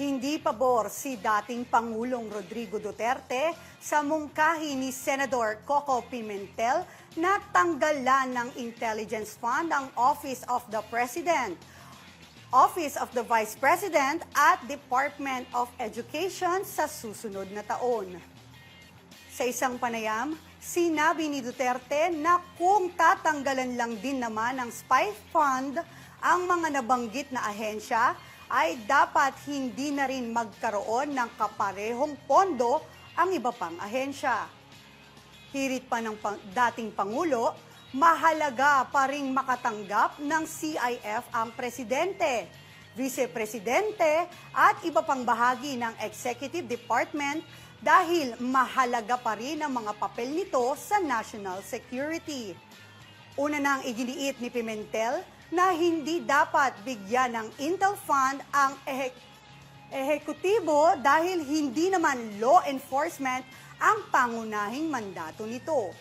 Hindi pabor si dating Pangulong Rodrigo Duterte sa mungkahi ni Senador Coco Pimentel na tanggalan ng Intelligence Fund ang Office of the President, Office of the Vice President at Department of Education sa susunod na taon. Sa isang panayam, sinabi ni Duterte na kung tatanggalan lang din naman ng spy fund ang mga nabanggit na ahensya, ay dapat hindi na rin magkaroon ng kaparehong pondo ang iba pang ahensya. Hirit pa ng dating Pangulo, mahalaga pa rin makatanggap ng CIF ang Presidente, Vice-Presidente at iba pang bahagi ng Executive Department dahil mahalaga pa rin ang mga papel nito sa national security. Una nang iginiit ni Pimentel na hindi dapat bigyan ng Intel Fund ang ehek- ehekutibo dahil hindi naman law enforcement ang pangunahing mandato nito.